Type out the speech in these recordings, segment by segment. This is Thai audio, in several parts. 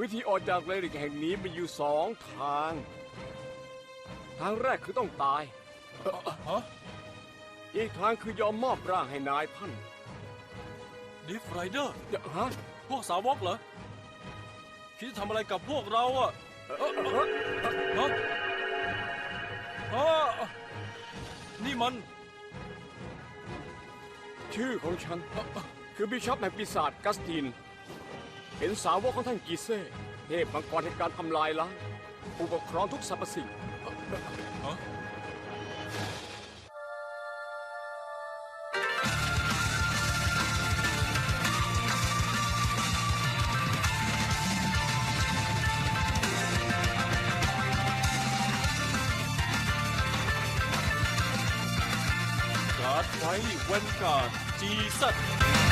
วิธีออกจากเลริกแห่งนี้มีอยู่สองทาง ทางแรกคือต้องตาย ฮะอีกทางคือยอมมอบร่างให้นายท่านดิฟไรเดอร์เดี๋ยวฮะพวกสาวกเหรอ คิดจะทำอะไรกับพวกเราอะเอ่อเอ่อเอ่อฮะฮะนี่มัน ชื่อของฉัน คือบิชอปแห่งปีศาจกัสติน เป็นสาวกของท่านกีเซ่เทพมังกรแห่งการทำลายล้างผู้ปกครองทุกสรรพสิ่งฮะการ์ดไว้เวนการ์ดจีซัด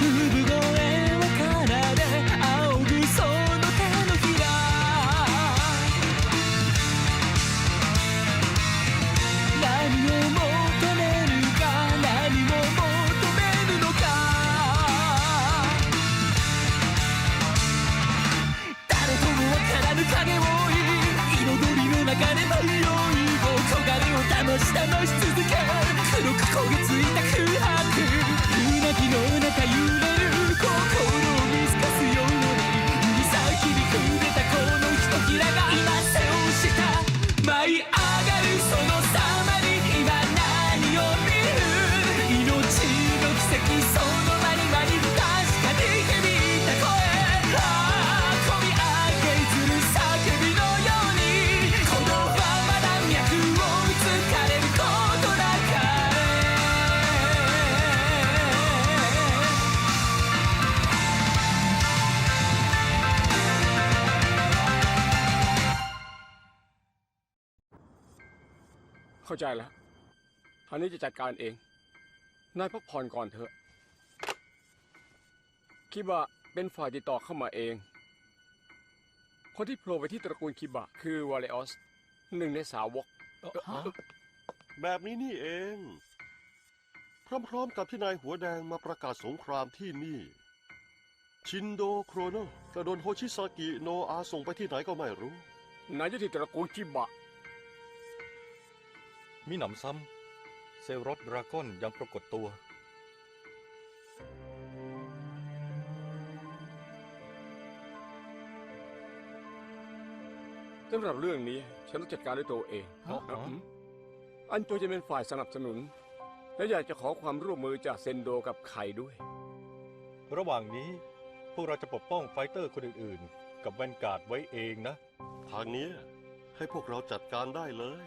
産むานนี้จะจัดการเอง นายพักผ่อนก่อนเถอะคิบะเป็นฝ่ายติดต่อเข้ามาเอง คนที่โผล่ไปที่ตระกูลคิบะคือวาเลออสหนึ่งในสาวก แบบนี้นี่เอง พร้อมๆกับที่นายหัวแดงมาประกาศสงครามที่นี่ ชินโดโครโนก็โดนโฮชิซากิโนอาส่งไปที่ไหนก็ไม่รู้ นายยุทธิตระกูลคิบะ มีหนำซ้ำเซลรอดดราก้อนยังปรากฏตัว สำหรับเรื่องนี้ฉันต้องจัดการด้วยตัวเองอ๋ออืมอันโจจะเป็นฝ่ายสนับสนุน และอยากจะขอความร่วมมือจากเซนโดกับไข่ด้วย ระหว่างนี้ พวกเราจะปกป้องไฟเตอร์คนอื่นๆ กับแวนการ์ดไว้เองนะ ทางเนี้ยให้พวกเราจัดการได้เลย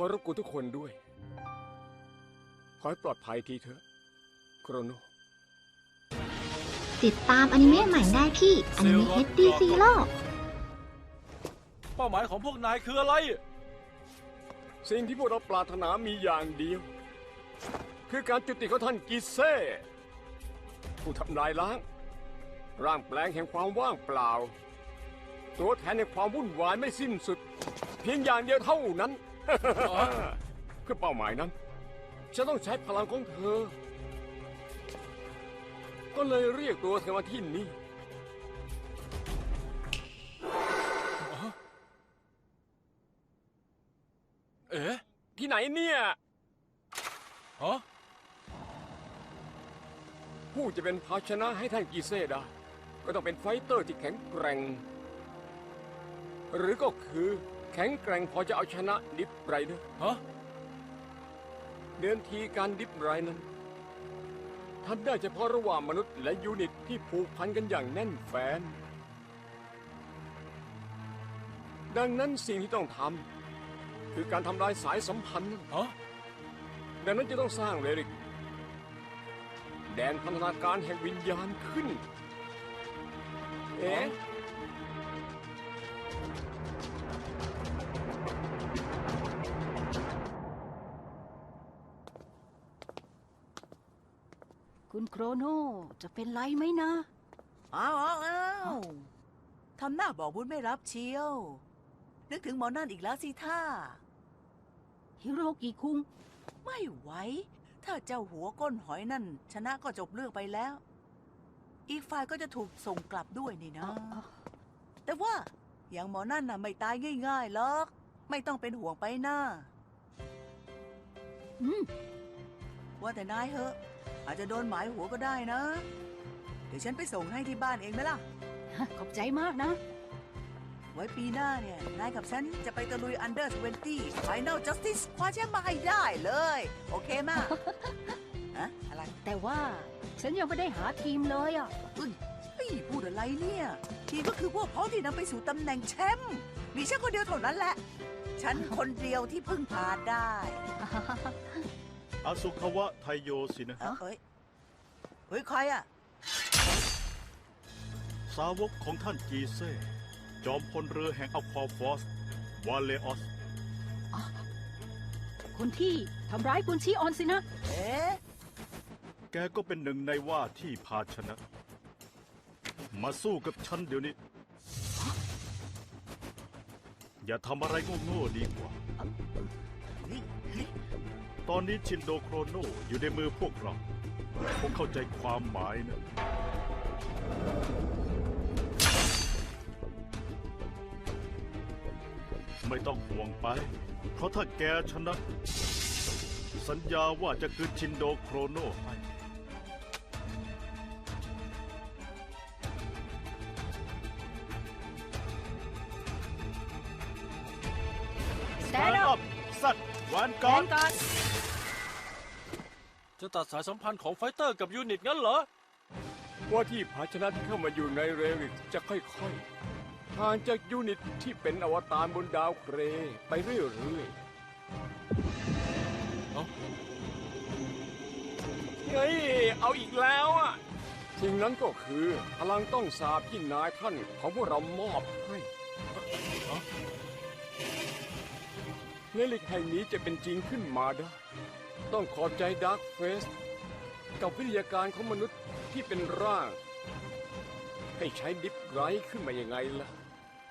ขอรบกวนทุกคนด้วย ขอให้ปลอดภัยทีเถอะ โครโน ติดตามอนิเมะใหม่ได้ที่อนิเมะ HD Zero เป้าหมายของพวกนายคืออะไร สิ่งที่พวกเราปรารถนามีอย่างเดียว คือการจุติของท่านกิเซ่ ผู้ทำลายล้าง ร่างแปลงแห่งความว่างเปล่า ตัวแทนแห่งความวุ่นวายไม่สิ้นสุด เพียงอย่างเดียวเท่านั้น เพื่อเป้าหมายนั้นฉันต้องใช้พลังของเธอ ก็เลยเรียกตัวเธอมาที่นี่เอ๊ะที่ไหนเนี่ยฮะผู้จะเป็นภาชนะให้ท่านกีเซ่ได้ก็ต้องเป็นไฟเตอร์ที่แข็งแกร่ง หรือก็คือ แข็งแกร่งพอจะเอาชนะดิฟไรเดอร์ฮะเดินทีการดิฟไรนั้นทำได้เฉพาะระหว่างมนุษย์และยูนิตที่ผูกพันกันอย่างแน่นแฟน ดังนั้นสิ่งที่ต้องทำคือการทำลายสายสัมพันธ์นั่นฮะดังนั้นจะต้องสร้างเลริก แดนพัฒนาการแห่งวิญญาณขึ้น เอ๊ะ คุณโครโนจะเป็นไรไหมนะ อ้าวอ้าวอ้าวทำหน้าบอกบุญไม่รับเชียว นึกถึงหมอนั่นอีกแล้วสิท่า ฮิโรกิคุง ไม่ไหว ถ้าเจ้าหัวก้นหอยนั่น ชนะก็จบเรื่องไปแล้ว อีกฝ่ายก็จะถูกส่งกลับด้วยนี่นะ แต่ว่าอย่างหมอนั่นน่ะไม่ตายง่ายๆหรอก ไม่ต้องเป็นห่วงไปหน้า อืม ว่าแต่นายเหอะ อาจจะโดนหมายหัวก็ได้นะ เดี๋ยวฉันไปส่งให้ที่บ้านเองไหมล่ะ ขอบใจมากนะ ไว้ปีหน้าเนี่ย นายกับฉันจะไปตะลุย Under 20 Final Justice คว้าแชมป์มาให้ได้เลย โอเคมากฮะอะไรแต่ว่าฉันยังไม่ได้หาทีมเลยอะเฮ้ยพูดอะไรเนี่ย ทีมก็คือพวกพ้องที่นำไปสู่ตำแหน่งแชมป์มีฉันคนเดียวเท่านั้นแหละ ฉันคนเดียวที่พึ่งพาได้ อาสุขวะไทยโยสินะเอ้าเฮ้ย เฮ้ย ใครอะ สาวกของท่านกีเซ่ จอมพลเรือแห่งอควาฟอส วาเลออส คนที่ทำร้ายคุณชีออนสินะ เอ๊ะ แกก็เป็นหนึ่งในว่าที่พาชนะ มาสู้กับฉันเดี๋ยวนี้ อย่าทำอะไรโง่ๆดีกว่านี่เฮ้ย ตอนนี้ชินโดโครโนอยู่ในมือพวกเราผมเข้าใจความหมายนะ ไม่ต้องห่วงไป เพราะถ้าแกชนะ สัญญาว่าจะคืนชินโดโครโนให้ จะตัดสายสัมพันธ์ของไฟเตอร์กับยูนิตงั้นเหรอ ว่าที่ภาชนะที่เข้ามาอยู่ในเรวิกจะค่อยๆห่างจากยูนิตที่เป็นอวตารบนดาวเคราะห์ไปเรื่อยๆเอ้า เฮ้ย เอาอีกแล้วอะสิ่งนั้นก็คือพลังต้องสาบที่นายท่านของพวกเรามอบให้เลลิกแห่งนี้จะเป็นจริงขึ้นมาได้ ต้องขอบใจดาร์กเฟสกับวิทยาการของมนุษย์ที่เป็นร่าง ให้ใช้ดิฟไรท์ขึ้นมายังไงล่ะ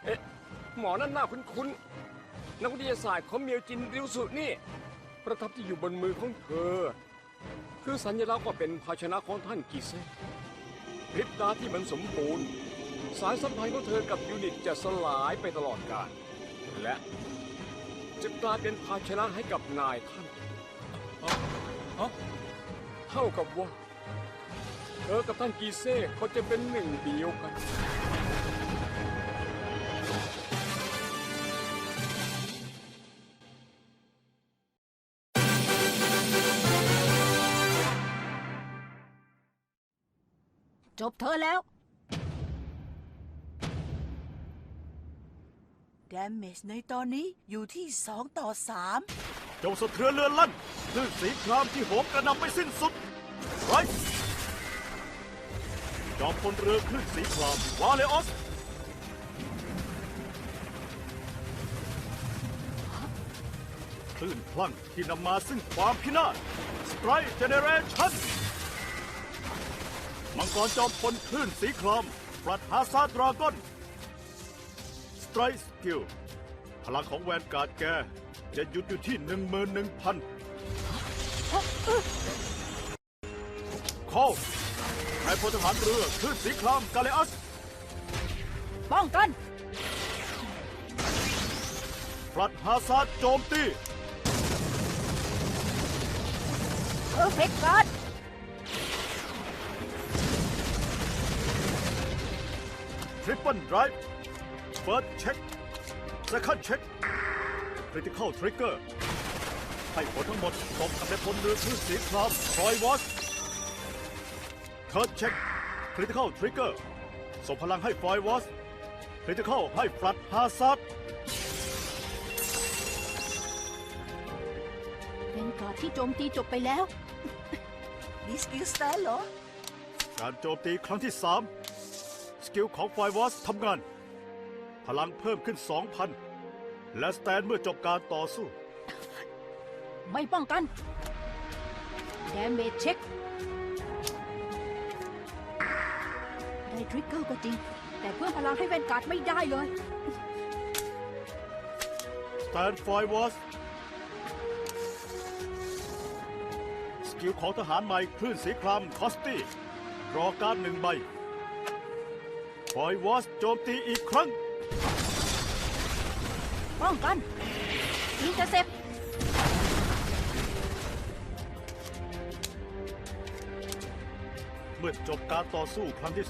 เอ๊ะ หมอนั่นหน้าคุ้นๆ นักวิทยาศาสตร์ของเมียวจินริวสุนี่ ประทับที่อยู่บนมือของเธอ คือสัญลักษณ์ว่าเป็นภาชนะของท่านกิเซ่พริบตาที่มันสมบูรณ์ สายสัมพันธ์ของเธอกับยูนิตจะสลายไปตลอดกาลและจะกลายเป็นภาชนะให้กับนายท่าน ฮะเท่ากับว่าเธอกับท่านกีเซ่เขาจะเป็นหนึ่งเดียวกัน จบเธอแล้ว damage ในตอนนี้อยู่ที่ 2 ต่อ 3 จงสะเทือนเรือลั่นคลื่นสีครามที่โหมกระหนำไม่สิ้นสุดไรจอมพลเรือคลื่นสีครามวาเลออสคลื่นคลั่งที่นำมาซึ่งความพินาศสไตรเจเนเรชั่นมังกรจอมพลคลื่นสีครามปรัดฮาซาดราก้อนสไตรสกิลพลังของแวนการ์ดแก จะหยุดอยู่ที่หนึ่งหมื่นหนึ่งพันคอลนายพลทหารเรือคลื่นสีครามกาเลอัส ป้องกันปรัดฮาซาดโจมตีเพอร์เฟกต์การ์ดทริปเปิลไดรฟ์เฟิร์สเช็คเซคันด์เช็ค คริติคอลทริกเกอร์ให้ผลทั้งหมดตกกับในพลเรือคลื่นสีครามทรอยวอสเทิร์ดเช็คคริติคอลทริกเกอร์ส่งพลังให้ฟอยวอสคริติคอลให้ฟลัดฮาซาดเป็นการ์ดที่โจมตีจบไปแล้ว มีสกิลสแตนเหรอ การโจมตีครั้งที่ 3 สกิลของไฟวอสทำงาน พลังเพิ่มขึ้น 2,000 และสแตนเมื่อจบการต่อสู้ ไม่ป้องกัน แดมเมจเช็ค ได้ทริกเกอร์ก็จริง แต่เพิ่มพลังให้แวนการ์ดไม่ได้เลย สแตนไฟวอสสกิลของทหารใหม่คลื่นสีครามคอสตี้รอการดหนึ่งใบปล่อยวอสโจมตีอีกครั้ง ป้องกันอินเตอร์เซปเมื่อจบการต่อสู้ครั้งที่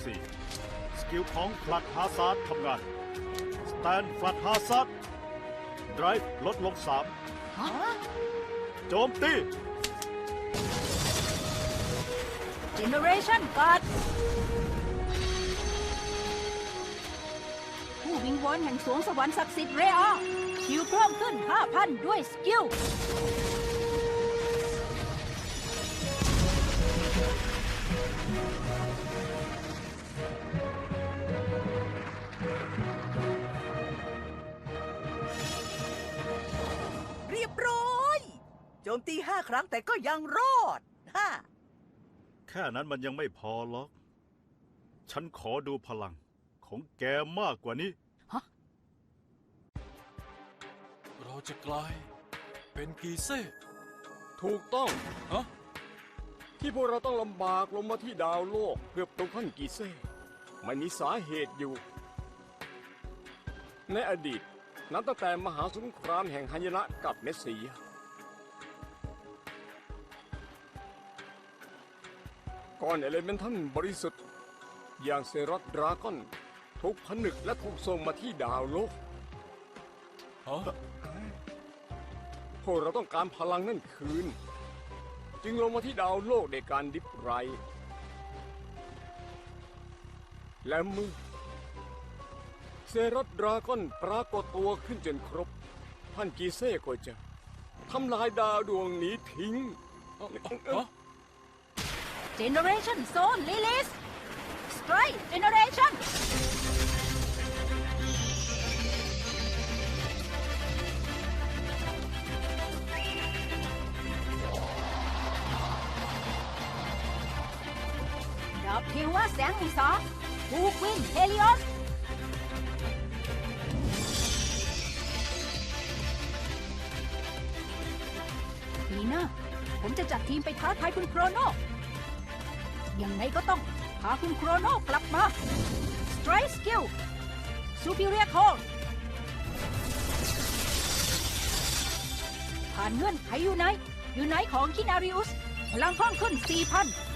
4สกิลของฟลัดฮาซาร์ดทำงาน สแตนฟลัดฮาซาร์ดไดรฟ์ลดลง3โจมตีเจ วิงวอนแห่งสวงสวรรค์ศักดิ์สิทธิ์เรอคิวเพิ่มขึ้น 5,000 ด้วยสกิลเรียบร้อย โจมตีห้าครั้งแต่ก็ยังรอดฮ่าแค่นั้นมันยังไม่พอหรอก ฉันขอดูพลังของแกมากกว่านี้ จะกลาย เป็นกีเซ่ถูกต้อง ฮะ ที่พวกเราต้องลำบากลงมาที่ดาวโลกเพื่อปลุกท่านกีเซ่มันมีสาเหตุอยู่ ในอดีตนับตั้งแต่มหาสงครามแห่งหายนะกับเมสเซียก่อนเอเลเมนทัลบริสุทธิ์ อย่างเซรัตดราก้อนถูกผนึกและถูกส่งมาที่ดาวโลกฮะ พวกเราต้องการพลังนั่นคืน จึงลงมาที่ดาวโลกในการดิฟไร และเมื่อเซรัตดราก้อนปรากฏตัวขึ้นจนครบ ท่านกีเซ่ก็จะทำลายดาวดวงนี้ทิ้งฮะเจเอเรชันโซนลิลิสสไตรเจเนอรชันดาแสงอุสาบูควินเฮลิออสปีน้าผมจะจัดทีมไปท้าทายคุณโครโนยังไงก็ต้องพาคุณโครโนกลับมา Strike Skill Superior Call ผ่านเงื่อนไขอยู่ไหน อยู่ไหนของคินาริอุสพลังเพิ่มขึ้น 4,000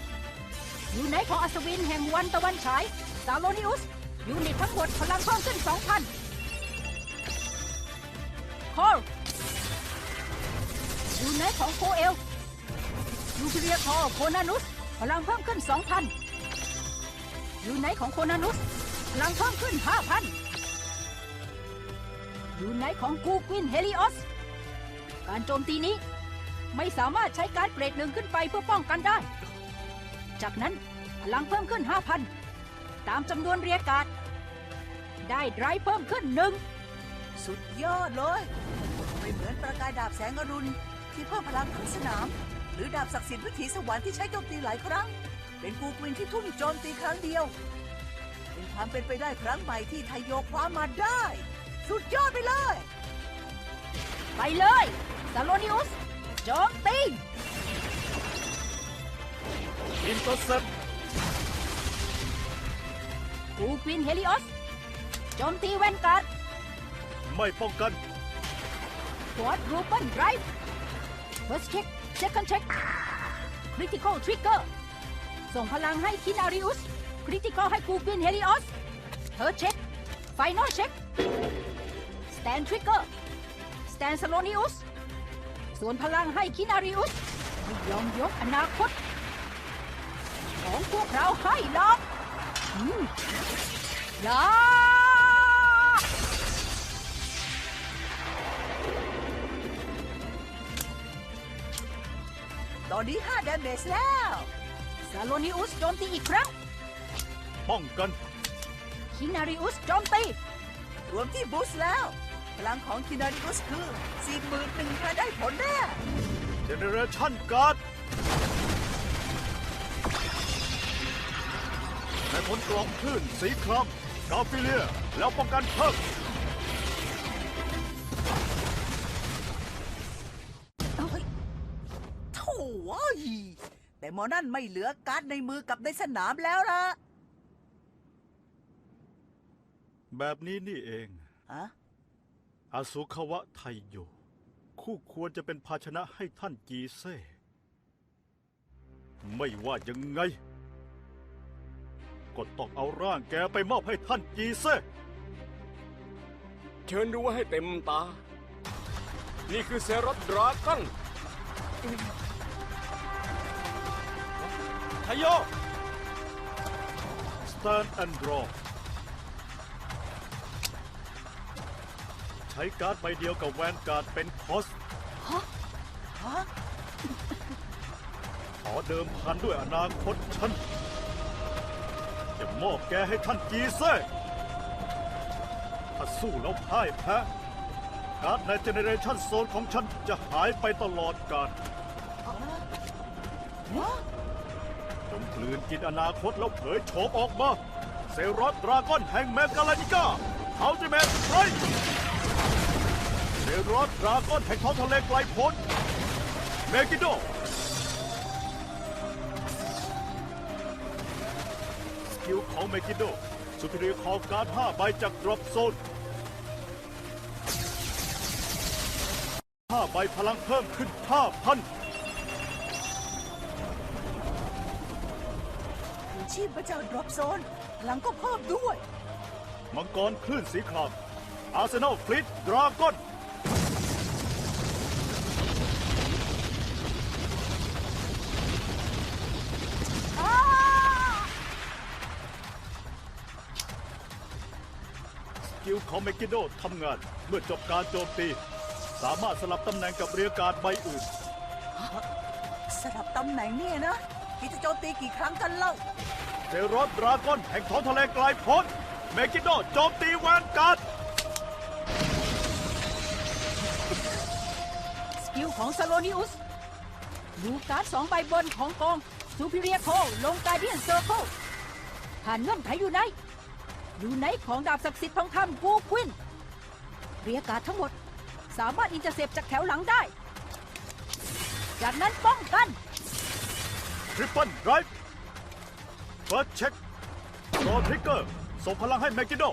อยู่ไหนของอัศวินแห่งวันตะวันฉายซาโลนิอุส ยูนิตทั้งหมดพลังเพิ่มขึ้น 2,000 Call อยู่ไหนของโคเอลยูเรียคอโคนานุส พลังเพิ่มขึ้น 2,000อยู่ไหนของโคนานุส พลังเพิ่มขึ้น 5,000อยู่ไหนของกูกวินเฮลิออส การโจมตีนี้ ไม่สามารถใช้การเกรดหนึ่งขึ้นไปเพื่อป้องกันได้ จากนั้นพลังเพิ่มขึ้น 5,000 ตามจำนวนเรียกการได้ไดรฟ์เพิ่มขึ้นหนึ่งสุดยอดเลย ไม่เหมือนประกายดาบแสงอรุณ ที่เพิ่มพลังทั้งสนาม หรือดาบศักดิ์สิทธิ์วิถีสวรรค์ที่ใช้โจมตีหลายครั้ง เป็นกูกวินที่ทุ่มโจมตีครั้งเดียว เป็นความเป็นไปได้ครั้งใหม่ที่ไทยโยคว้ามมาได้ สุดยอดไปเลย ไปเลยซาโลนิอุสโจมตี อินเตอร์เซปกูกวินเฮลิออสโจมตีแวนการ์ดไม่ป้องกันฟอร์ดรูเปิลไดรฟ์ First check Second check Critical Trigger ส่งพลังให้คินาริอุส Critical ให้กูปินเฮลิออส Third check Final check Stand Trigger Stand Salonius ส่วนพลังให้คินาริอุสไม่ยอมยกอนาคต ของพวกเราให้หรอกอืมยาตอนนี้5 damage แล้ว ซาโลนิอุสโจมตีอีกครั้ง ป้องกัน คินาริอุสโจมตี รวมที่บูสต์แล้ว พลังของคินาริอุสคือ 41,000ได้ผลแน่ เจเนเรชันการ์ด นผลกล่องคลื่นสีครามกาฟิเลีย แล้วป้องกันเพิ่มเฮ้ยโถ่เว้ยแต่หมอนั่นไม่เหลือการ์ดในมือกับในสนามแล้วล่ะแบบนี้นี่เองอะอาสุขวะไทยโยคู่ควรจะเป็นภาชนะให้ท่านจีเซ่ ไม่ว่ายังไง ก็ต้องเอาร่างแกไปมอบให้ท่านจีเซ่เชิญดูไว้ให้เต็มตา นี่คือเซรัตดราก้อนไทโย Stand and draw ใช้การ์ดใบเดียวกับแวนการ์ดเป็นคอสฮะขอเดิมพันด้วยอนาคตฉันจะ มอบแกให้ท่านจีเซ่ถ้าสู้แล้วพ่ายแพ้การ์ดในเจเนเรชันโซนของฉันจะหายไปตลอดกาลวะจงกลืนกินอนาคตแล้วเผยโฉมออกมา เซรอสดราก้อนแห่งแมกกาลานิก้าอัลติเมทไรเซรอสดราก้อนแห่งท้องทะเลไกลโพ้นเมกิโด กิลของเมกิโดสุพิเรียคอการ์ด5ใบจากดรอปโซน5ใบพลังเพิ่มขึ้น 5,000ชีพพระเจ้าดรอปโซนพลังก็เพิ่มด้วย มังกรคลื่นสีครามอาร์เซนอลฟลิตดราก้อน กิลของเมกิโดทำงาน เมื่อจบการโจมตี สามารถสลับตำแหน่งกับเรียกการดใบอื่น สลับตำแหน่งเนี่ยนะที่จะโจมตีกี่ครั้งกันเล่าเซรอสดราก้อนแห่งท้องทะเลไกลโพ้นเมกิโดโจมตีแวนการ์ดสกิลของซาโลนิอุสดูการ์ดสองใบบนของกองซูพิเรียโคลงการเดียนเซอร์เคิลผ่านเงื่อนไขอยู่ใน อยู่ในของดาบศักดิ์สิทธิ์ทองคำกูควินเรียกการ์ดทั้งหมด สามารถอินเตอร์เซปจากแถวหลังได้ จากนั้นป้องกัน ทริปเปิลไรฟ์เฟิร์สเช็ครอทริกเกอร์ ส่งพลังให้เมกิโด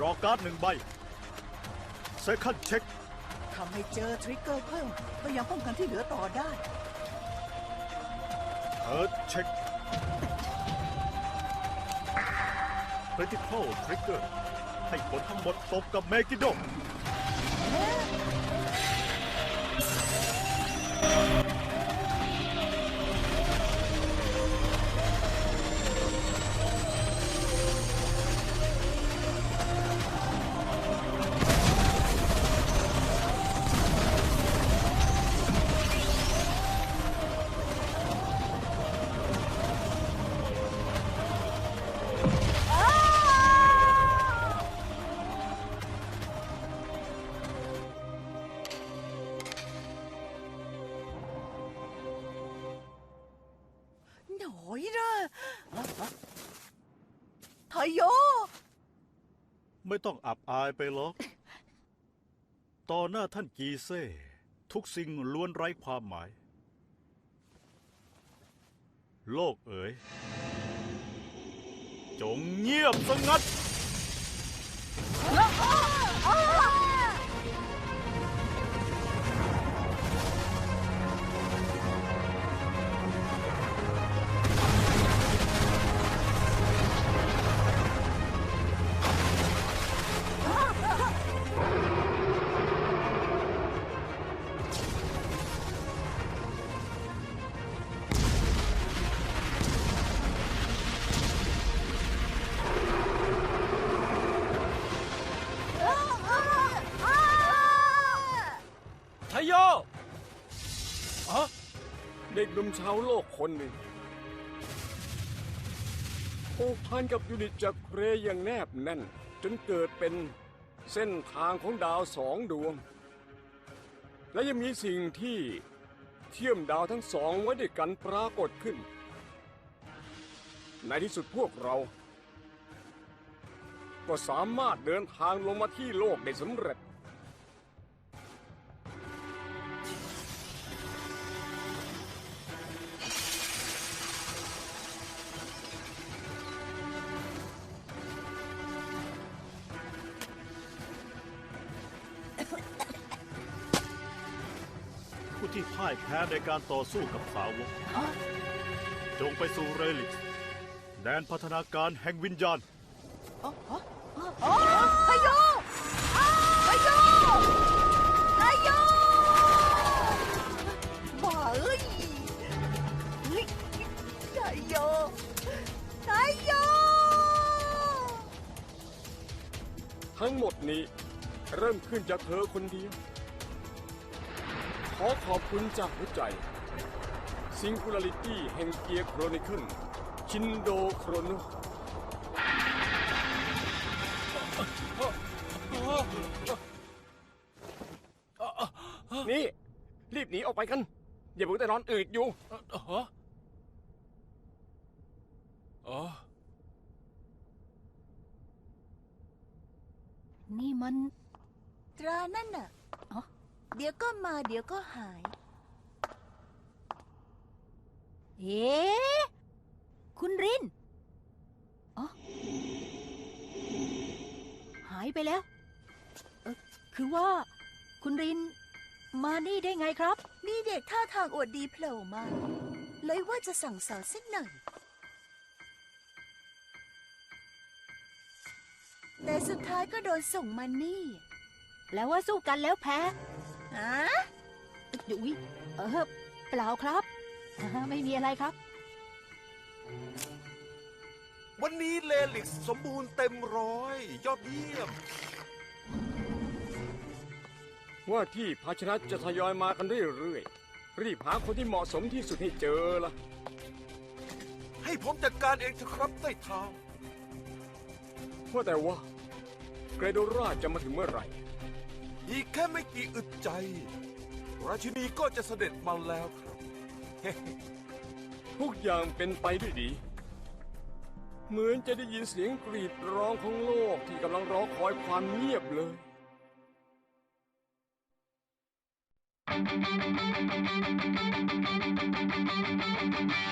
รอการ์ดหนึ่งใบเซคันด์เช็คทำให้เจอทริกเกอร์เพิ่มก็ยังป้องกันที่เหลือต่อได้เอิร์ธเช็ค คริติคอลทริกเกอร์ให้ผลทั้งหมดตกกับเมกิโด ไม่ต้องอับอายไปหรอก ต่อหน้าท่านกีเซ่ ทุกสิ่งล้วนไร้ความหมาย โลกเอ๋ย จงเงียบสงัดไชาวโลกคนหนึ่งผูกพันกับยูนิตจากรเครอย่างแนบแน่น จนเกิดเป็นเส้นทางของดาวสองดวง และยังมีสิ่งที่เชื่อมดาวทั้งสองไว้ด้วยกันปรากฏขึ้น ในที่สุดพวกเรา ก็สามารถเดินทางลงมาที่โลกได้สำเร็จ พ่ายแพ้ในการต่อสู้กับสาวกอ๋อจงไปสู่เรลิกแดนพัฒนาการแห่งวิญญาณอ๋ออ๋ออ๋อโอ้ไฮโยไฮโยไฮโยบ้าเอ้ยเฮ้ยไฮโยไฮโยทั้งหมดนี้ เริ่มขึ้นจากเธอคนเดียว ขอขอบคุณจากหัวใจ Singularity แห่งเกียร์โครนิเคิลชินโดโครโนนี่ รีบหนีออกไปกัน อย่าเพิ่งแต่นอนอืดอยู่ อ๋ออ๋อนี่มัน ตรานั่นน่ะอ๋อ เดี๋ยวก็มาเดี๋ยวก็หาย เอ๊ะคุณรินอ๋อหายไปแล้วเออคือว่า คุณริน มานี่ได้ไงครับ มีเด็กท่าทางอวดดีโผล่มา เลยว่าจะสั่งสอนสักหน่อย แต่สุดท้ายก็โดนส่งมานี่ แล้วว่าสู้กันแล้วแพ้ ฮะอุ๊ยเออเปล่าครับอ่าไม่มีอะไรครับ วันนี้เลลิกสมบูรณ์เต็มร้อย ยอดเยี่ยม ว่าที่ภาชนะจะทยอยมากันเรื่อยๆ รีบหาคนที่เหมาะสมที่สุดให้เจอละให้ผมจัดการเองเถอะครับใต้เท้า ว่าแต่ว่า เกรโดราจะมาถึงเมื่อไหร่อีก แค่ไม่กี่อึดใจ ราชินีก็จะเสด็จมาแล้วครับ ทุกอย่างเป็นไปด้วยดี เหมือนจะได้ยินเสียงกรีดร้องของโลกที่กำลังรอคอยความเงียบเลย内な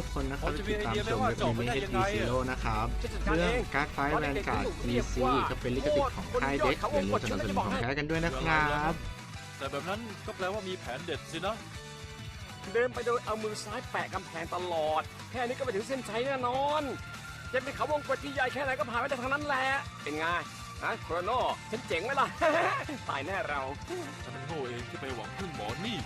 ทุกคนนะครับที่ติดตามชมเว็บนี้ไม่ให้ทีซีโร่นะครับเรื่องการ์ดไฟแวนการ์ด VC ก็เป็นลิขสิทธิ์ของค่ายเด็กอย่าลืมสนับสนุนของแท้กันด้วยนะครับแต่แบบนั้นก็แปลว่ามีแผนเด็ดสินะ เดินไปโดยเอามือซ้ายแปะกำแพงตลอด แค่นี้ก็ไปถึงเส้นชัยแน่นอนจะเป็นเขาวงกดที่ใหญ่แค่ไหนก็ผ่านไปได้ทั้งนั้นแหละ เป็นไงฮะโครโนฉันเจ๋งไหมล่ะ ตายแน่เรา ฉันเป็นโง่เองที่ไปหวังพึ่งหมอนี่